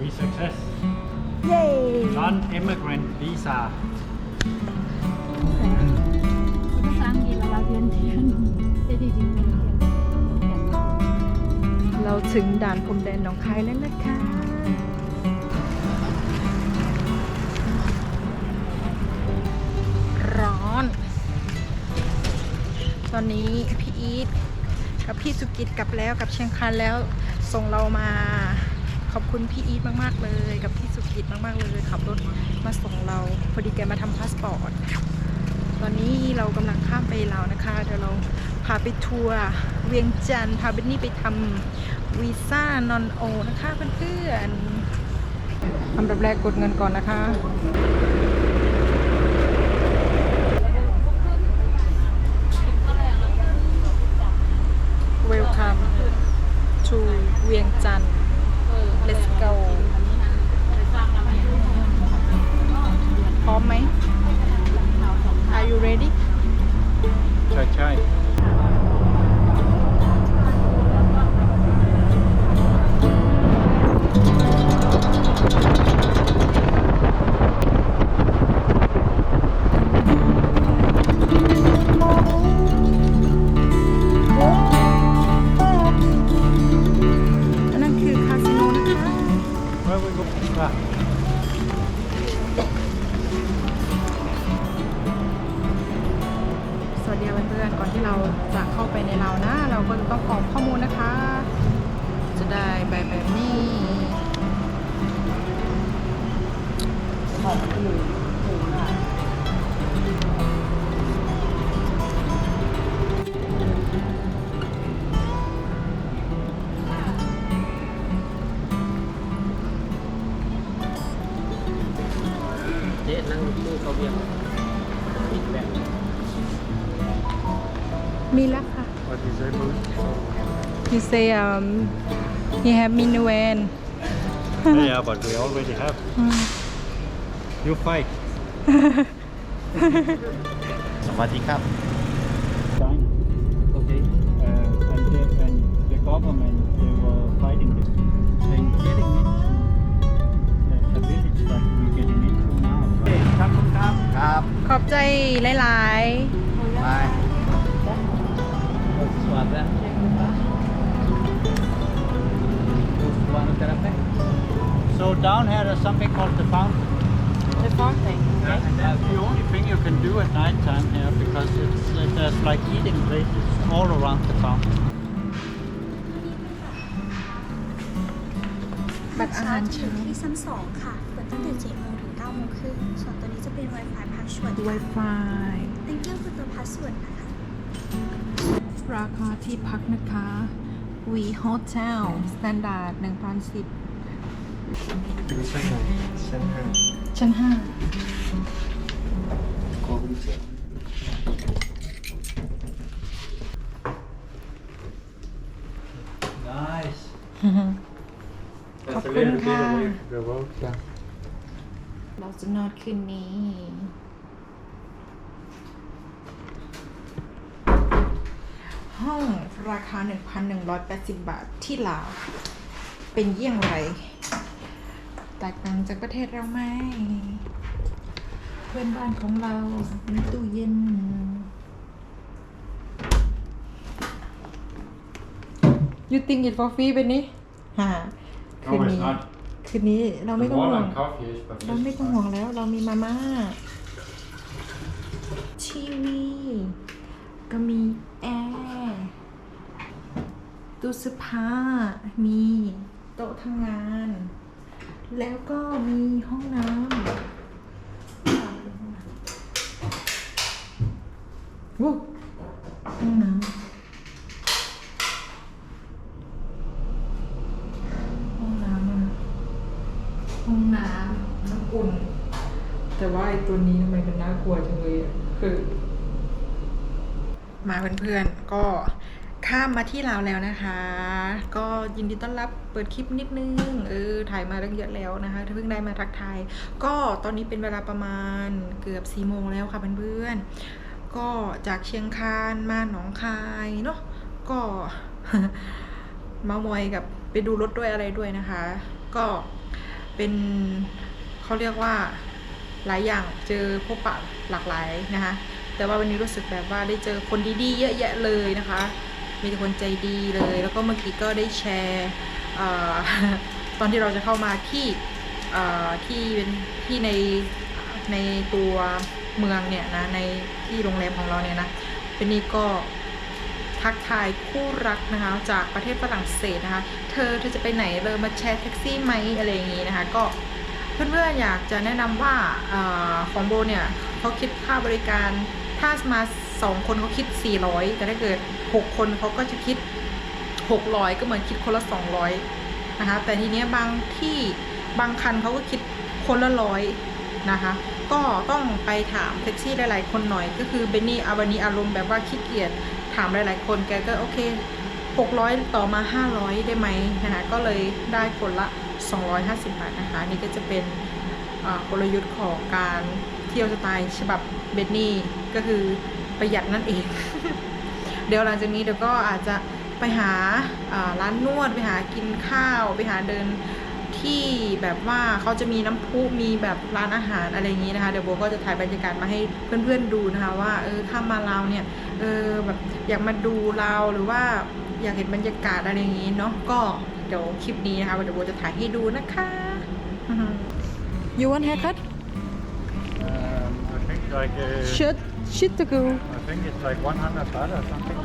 We success. เย้ Non-immigrant visa. ภาษาอังกฤษเราเรียนเทียนได้ดีจริงๆเรียนเทียนเราถึงด่านพรมแดนหนองคายแล้วนะคะ ร้อน ตอนนี้พี่อีทกับพี่สุกิตกลับแล้วกับเชียงคานแล้วส่งเรามา ขอบคุณพี่อีทมากๆเลย กับพี่สุกิตมากๆเลยขับรถมาส่งเราพอดีแกมาทำพาสปอร์ตตอนนี้เรากำลังข้ามไปลาวนะคะ เดี๋ยวเราพาไปทัวร์เวียงจันทร์พาเบนนี่ไปทำวีซ่านอนโอนะคะเพื่อนๆอันดับแรกกดเงินก่อนนะคะ Welcome to เวียงจันทร์ Let's go พร้อมไหม Are you ready Chai chai. อัน เรานะเราก็จะต้องกรอกข้อมูลนะคะ จะได้แบบแบบนี้เ He say um he have minivan yeah, but we already have. You fight. สวัสดีครับ Fine. โอเค Uh, and, the, and the government, they were fighting this. And getting into a, a village like we're getting into now. Hey, come on, come. ครับ ขอบใจหลายไปสวัส So down here there's something called the fountain. ๆ The fountain And that's the only thing you can do at night time here because it's uh, there's like eating places all around the fountain. บัตรอาหารจะอเช้ายู่ที่ชั้นสองค่ะ เปิดตั้งแต่7โมงถึง9โมงครึ่งส่วนตัวนี้จะเป็น Wi-Fi password ค่ะ Wi-Fi Thank you for the password นะคะ ราคาที่พักนะคะ We Hotel Standard 1,010ดูสักหน่อยชั้นห้าชั้นขอกุญแจ Nice. 5ขอบคุณค่ะ The road จ้ะเราจะนอนคืนนี้ ห้อง ราคา 1,180 บาทที่ลาว เป็นเยี่ยงไรแตกต่างจากประเทศเราไหม เพื่อนบ้านของเรา มีตู้เย็น You think it for free เป็นนี้ฮะคืน No, it's นี้ not. คืนนี้เราไม่ต้องห่วง coffee is, but เราไม่ต้องห่วงแล้ว เรามีมาม่า ทีวี ก็มีแอร์ ตู้เสื้อผ้า มีโต๊ะทำงาน แล้วก็มีห้องน้ำวู้ห้องน้ำห้องน้ำอะห้องน้ำน้ำอุ่น แต่ว่าไอ้ตัวนี้ทำไมมันน่ากลัวจังเลยอะคือ มาเพื่อนๆก็ ข้ามมาที่ลาวแล้วนะคะ ก็ยินดีต้อนรับเปิดคลิปนิดนึง เออ ถ่ายมาตั้งเยอะแล้วนะคะเพิ่งได้มาทักทาย ก็ตอนนี้เป็นเวลาประมาณเกือบสี่โมงแล้วค่ะเพื่อนๆ ก็จากเชียงคานมาหนองคายเนาะ ก็มามอยกับไปดูรถด้วยอะไรด้วยนะคะ ก็เป็นเขาเรียกว่าหลายอย่างเจอพบปะหลากหลายนะคะ แต่ว่าวันนี้รู้สึกแบบว่าได้เจอคนดีๆ เยอะแยะเลยนะคะ มีแต่คนใจดีเลย แล้วก็เมื่อกี้ก็ได้แชร์อตอนที่เราจะเข้ามาที่ที่เป็นที่ในในตัวเมืองเนี่ยนะในที่โรงแรมของเราเนี่ยนะเป็นนี่ก็ทักทายคู่รักนะคะจากประเทศฝรั่งเศสนะคะ เธอเธอจะไปไหนเลยมาแชร์แท็กซี่ไหมอะไรอย่างงี้นะคะ ก็เพื่อนๆอยากจะแนะนำว่าอาของโบเนี่ยเขาคิดค่าบริการ ถ้ามาสองคนเขาคิด 400 แต่ถ้าเกิด 6 คนเขาก็จะคิด 600 ก็เหมือนคิดคนละ 200 นะคะ แต่ทีเนี้ยบางที่บางคันเขาก็คิดคนละร้อยนะคะ ก็ต้องไปถามแท็กซี่หลาย ๆ คนหน่อยก็คือเบนนี่อาวันนี้อารมณ์แบบว่าขี้เกียจถามหลาย ๆ คนแกก็โอเค 600 ต่อมา 500 ได้ไหมนะคะก็เลยได้คนละ 250 บาทนะคะ นี่ก็จะเป็นกลยุทธ์ของการเที่ยวสไตล์ฉบับ เบนนี่ก็คือประหยัดนั่นเอง เดี๋ยวหลังจากนี้เดี๋ยวก็อาจจะไปหาร้านนวดไปหากินข้าว ไปหาเดินที่แบบว่าเขาจะมีน้ำพุมีแบบร้านอาหารอะไรอย่างนี้นะคะ เดี๋ยวโบก็จะถ่ายบรรยากาศมาให้เพื่อนๆดูนะคะ ว่าเออถ้ามาเราเนี่ยเออแบบอยากมาดูเราหรือว่าอยากเห็นบรรยากาศอะไรอย่างนี้เนาะก็เดี๋ยวคลิปนี้นะคะเดี๋ยวโบจะถ่ายให้ดูนะคะ You want haircut? Um, I think like uh, Should should to go. I think it's like 100 baht or something.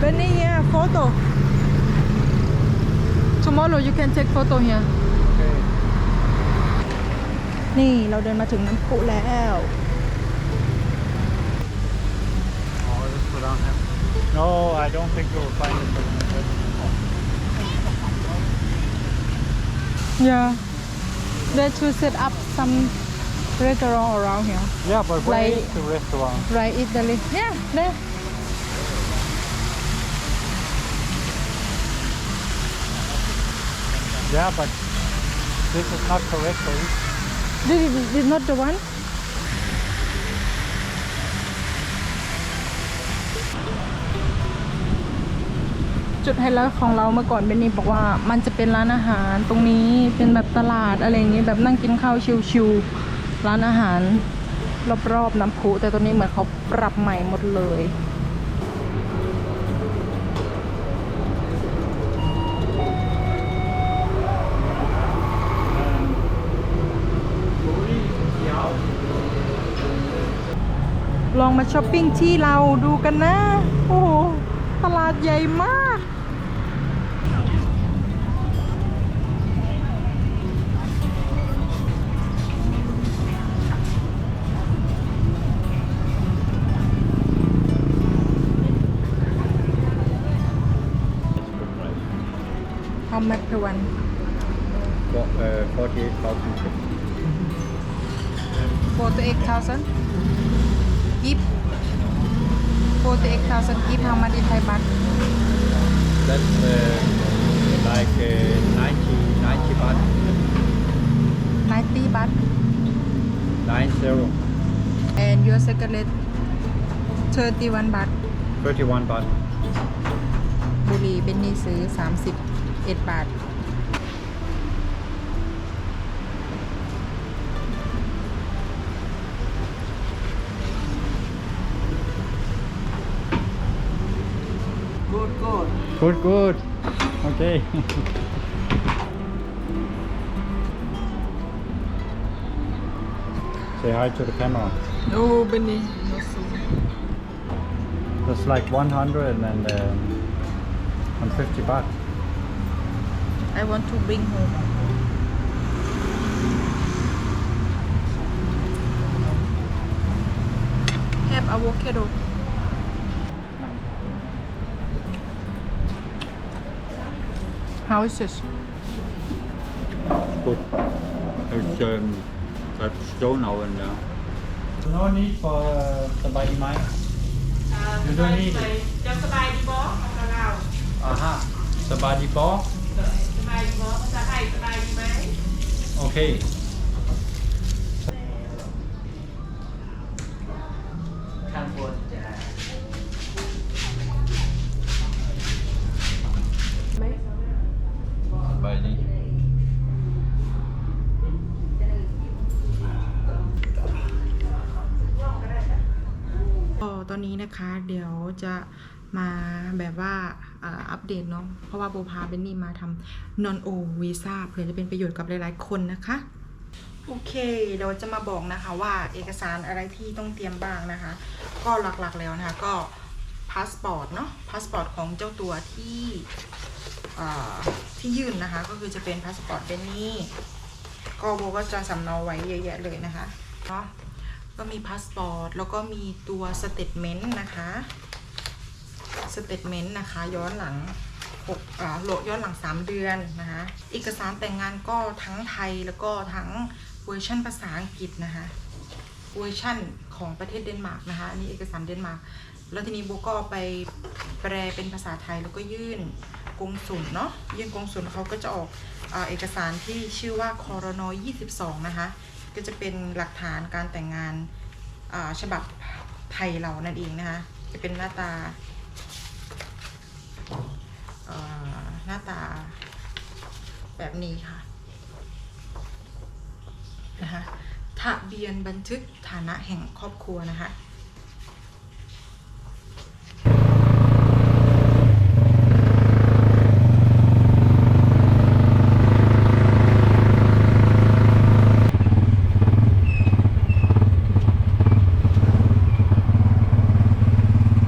Benny here photo. Tomorrow you can take photo here. Okay. นี่เราเดินมาถึงน้ำพุแล้ว Oh, let's put on him. No, I don't think you'll find it. Yeah. They to set up some restaurant around here. Yeah, but where Like- is the restaurant? Right, Italy. Yeah, there. Yeah, but this is not correct you. This is, this is not the one. จุดไฮไลท์ของเราเมื่อก่อนเบนนี่บอกว่ามันจะเป็นร้านอาหารตรงนี้เป็นแบบตลาดอะไรอย่างงี้แบบนั่งกินข้าวชิวๆร้านอาหารรอบๆน้ำพุแต่ตอนนี้เหมือนเขาปรับใหม่หมดเลยลองมาช้อปปิ้งที่เราดูกันนะ โอ้โห ตลาดใหญ่มาก How much per one? For, uh, 48,000. 48,000 Give 48,000 give how much in Thai baht That's uh, like uh, 90, 90 baht. 90 baht 90. and your second rate 31 baht 31 baht. บุหรี่เป็นนี่ซื้อ 31 บาท Good, good. Okay. Say hi to the camera. โอ้เป็นนี่ That's like 100 and then um, 150 baht. I want to bring home have avocado how is this Good. It's um, that stone oven now. No need for uh, the body mine. You don't need it. จะสบายดีบอของเรา Aha. The body ball. หอภาษาไทยสบายดีไหมโอเค ข้างบนจะสบายดีตอนนี้นะคะ เดี๋ยวจะมาแบบว่า อัปเดตเนาะเพราะว่าโบพาเบนนี่มาทำ non o visa เพื่อจะเป็นประโยชน์กับหลายๆคนนะคะ โอเคเดี๋ยวจะมาบอกนะคะว่าเอกสารอะไรที่ต้องเตรียมบ้างนะคะ ก็หลักๆแล้วนะคะก็พาสปอร์ตเนาะพาสปอร์ตของเจ้าตัวที่ที่ยื่นนะคะ ก็คือจะเป็นพาสปอร์ตเบนนี่ก็โบก็จะสำเนาไว้เยอะแยะเลยนะคะเนาะก็มีพาสปอร์ตแล้วก็มีตัวสเตทเมนต์นะคะ สเตทเมนต์นะคะ ย้อนหลังหกอ่าโหลดย้อนหลัง 3 เดือนนะคะเอกสารแต่งงานก็ทั้งไทยแล้วก็ทั้งเวอร์ชันภาษาอังกฤษนะคะเวอร์ชันของประเทศเดนมาร์กนะคะ อันนี้เอกสารเดนมาร์ก แล้วทีนี้โบก็ไปแปลเป็นภาษาไทยแล้วก็ยื่นกงสุลเนาะ ยื่นกงสุลเขาก็จะออกอเอกสารที่ชื่อว่าคอรนย22 นะคะ ก็จะเป็นหลักฐานการแต่งงานฉบับไทยเรานั่นเองนะคะ จะเป็นหน้าตา หน้าตาแบบนี้ค่ะนะคะทะเบียนบันทึกฐานะแห่งครอบครัวนะคะ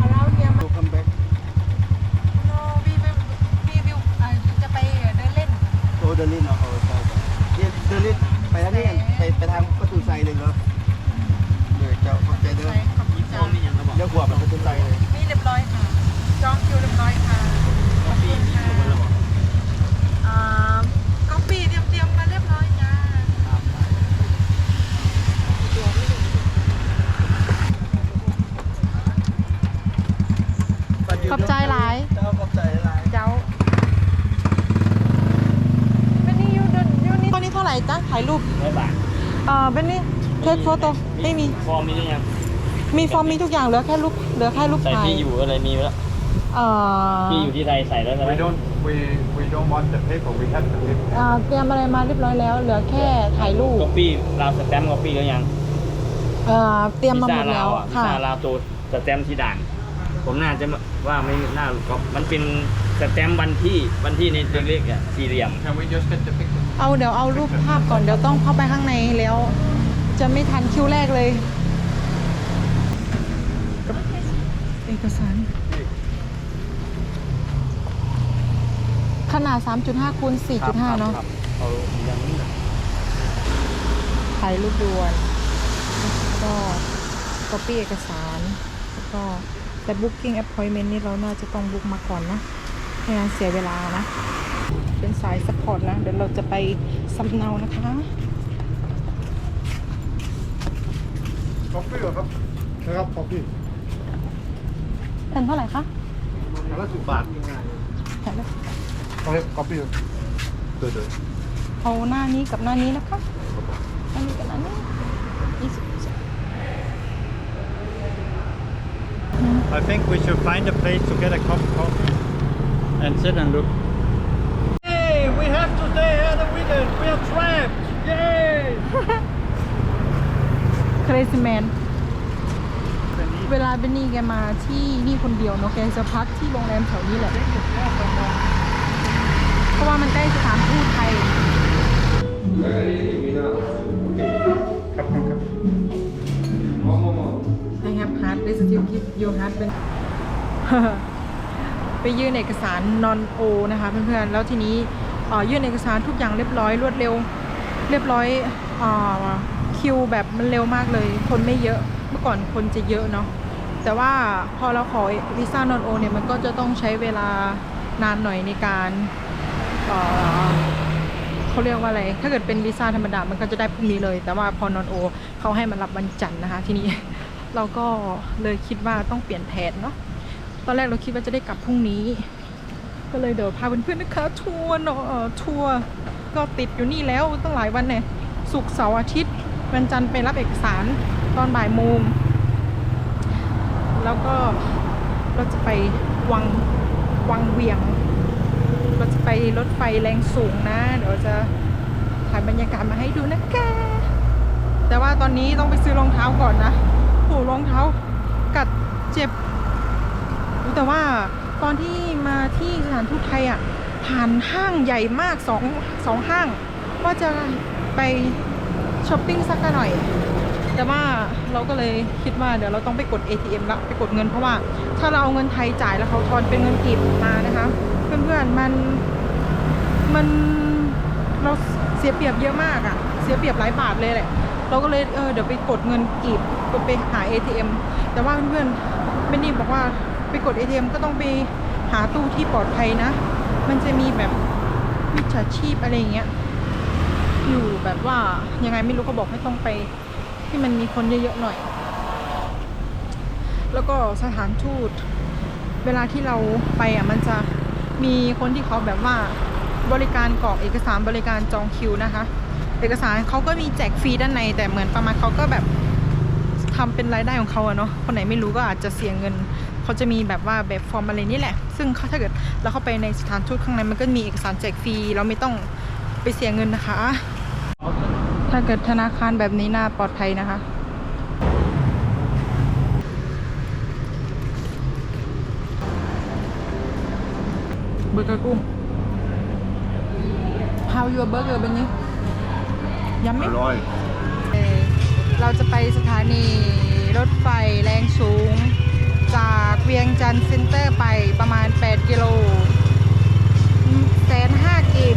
Around here to come back. no we will we will อ่าจะไปเดินเล่น โอ้เดินเล่นเหรอเอาใช่ใช่เนี่ยเดินเล่นไปแล้วนี่ไปไปทางประตูไซเลยเหรอเดี๋ยวเจ้าขอบใจเด้อ ไปขอบคุณจ้า มีอย่างระบอก เดี๋ยวหัวมันประตูไซเลย นี่เรียบร้อยค่ะ จองคิวเรียบร้อยค่ะ ขอบคุณค่ะอ่ากาแฟเตรียมเตรียมมาเรียบร้อยจ้า ขอบใจหลาย เจ้าขอบใจหลายเจ้าเป็นนี่ยูเดินยูนี่ตัวนี้เท่าไหร่จ้าถ่ายรูปร้อยบาทอ่าเป็นนี่เทคโฟโต้ไม่มี ฟอร์มมีหรือยังมีฟอร์มมีทุกอย่างเหลือแค่รูปเหลือแค่รูปใส่ถ่ายที่อยู่อะไรมีแล้วเอ่อที่อยู่ที่ไทยใส่แล้วใช่ไหม We don't, we, we don't want the paper, we have the paper. อ่าเตรียมอะไรมาเรียบร้อยแล้ว เหลือแค่ถ่ายรูปกาแฟลาวสแตมป์กาแฟแล้วยังเอ่อเตรียมมาหมดซ่แล้วอะค่ะซาลาวตัวสแตมป์ที่ด่าน ผมน่าจะ ว่าไม่น่าก็มันเป็นสแตมป์วันที่วันที่ในเล็กๆอะสี่เหลี่ยม Can we just get the picture? เอาเดี๋ยวเอารูปภาพก่อนเดี๋ยวต้องเข้าไปข้างในแล้ว จะไม่ทันคิวแรกเลย เอกสาร ขนาด 3.5คูณ4.5 เนาะ ครับเอาอย่างนี้ถ่ายรูปด่วน แล้วก็ก๊อปปี้เอกสาร แล้วก็ แต่ booking appointment นี่เราน่าจะต้องบุ๊กมาก่อนนะไม่งั้นเสียเวลานะ เป็นสายสปอร์ตนะ เดี๋ยวเราจะไปสำเนานะคะคอฟฟี่เหรอครับนะครับคอฟฟี่แผ่นเท่าไหร่คะอันละสิบบาทแผ่นละโอเคคอฟฟี่เดี๋ยวเดี๋ยวเอาหน้านี้กับหน้านี้นะคะหน้านี้กับหน้านี้ยี่สิบ I think we should find a place to get a cup of coffee and sit and look. Hey, we have to stay here the weekend. We are trapped. Yay! เครซิแมนเวลาเบนนี่แกมาที่นี่คนเดียวเนาะแกจะพักที่โรงแรมแถวนี้แหละ เพราะว่ามันใกล้สถานทูตไทย I have heart this is you keep your heart เป็นไปยื่นเอกสาร non o นะคะเพื่อนๆแล้วทีนี้อ่อยื่นเอกสารทุกอย่างเรียบร้อยรวดเร็ว เรียบร้อยเอ่อคิวแบบมันเร็วมากเลย คนไม่เยอะเมื่อก่อนคนจะเยอะเนาะแต่ว่าพอเราขอวีซ่านอนโอเนี่ยมันก็จะต้องใช้เวลานานหน่อยในการเอ่อเขาเรียกว่าอะไร ถ้าเกิดเป็นวีซ่าธรรมดา มันก็จะได้พรุ่งนี้เลย แต่ว่าพอนอนโอเขาให้มันรับวันจันทร์นะคะ ทีนี้ เราก็เลยคิดว่าต้องเปลี่ยนแผนเนาะตอนแรกเราคิดว่าจะได้กลับพรุ่งนี้ ก็เลยเดี๋ยวพาเพื่อนๆนะคะทัวร์เนาะทัวร์ก็ติดอยู่นี่แล้วตั้งหลายวันเนี่ยศุกร์เสาร์อาทิตย์วันจันทร์ไปรับเอกสารตอนบ่ายโมงแล้วก็เราจะไปวังวังเวียง เราจะไปรถไฟแรงสูงนะ เดี๋ยวจะถ่ายบรรยากาศมาให้ดูนะคะแต่ว่าตอนนี้ต้องไปซื้อรองเท้าก่อนนะ โหรองเท้า กัดเจ็บ แต่ว่าตอนที่มาที่สถานทูตไทยอะผ่านห้างใหญ่มากสองสองห้าง ว่าจะไปช้อปปิ้งสักหน่อย แต่ว่าเราก็เลยคิดว่าเดี๋ยวเราต้องไปกด ATM ละไปกดเงินเพราะว่า ถ้าเราเอาเงินไทยจ่ายแล้วเขาทอนเป็นเงินกีบมานะคะ เพื่อนๆมันมันเราเสียเปรียบเยอะมากอะ เสียเปรียบหลายบาทเลยแหละ เราก็เลยเออเดี๋ยวไปกดเงินกีบกดไปหา ATM แต่ว่าเพื่อนๆเบนนี่บอกว่าไปกด ATM ก็ต้องไปหาตู้ที่ปลอดภัยนะ มันจะมีแบบมิจฉาชีพอะไรเงี้ยอยู่แบบว่ายังไงไม่รู้ก็บอกให้ต้องไปที่มันมีคนเยอะๆหน่อย แล้วก็สถานทูตเวลาที่เราไปอะมันจะมีคนที่เขาแบบว่าบริการกรอกเอกสารบริการจองคิวนะคะ เอกสารเขาก็มีแจกฟรีด้านใน แต่เหมือนประมาณเขาก็แบบทำเป็นรายได้ของเขาอะเนาะคนไหนไม่รู้ก็อาจจะเสียเงินเขาจะมีแบบว่าแบบฟอร์มอะไรนี่แหละ ซึ่งถ้าเกิดเราเข้าไปในสถานทูตข้างในมันก็มีเอกสารแจกฟรีเราไม่ต้องไปเสียเงินนะคะ ถ้าเกิดธนาคารแบบนี้น่าปลอดภัยนะคะเบอร์เกอร์กุ้ง How your burger เป็นนี้ ยังไมอร่อยเราจะไปสถานีรถไฟแรงสูง จากเวียงจันทร์เซ็นเตอร์ไปประมาณ 8 กิโลแสนห้ากิโล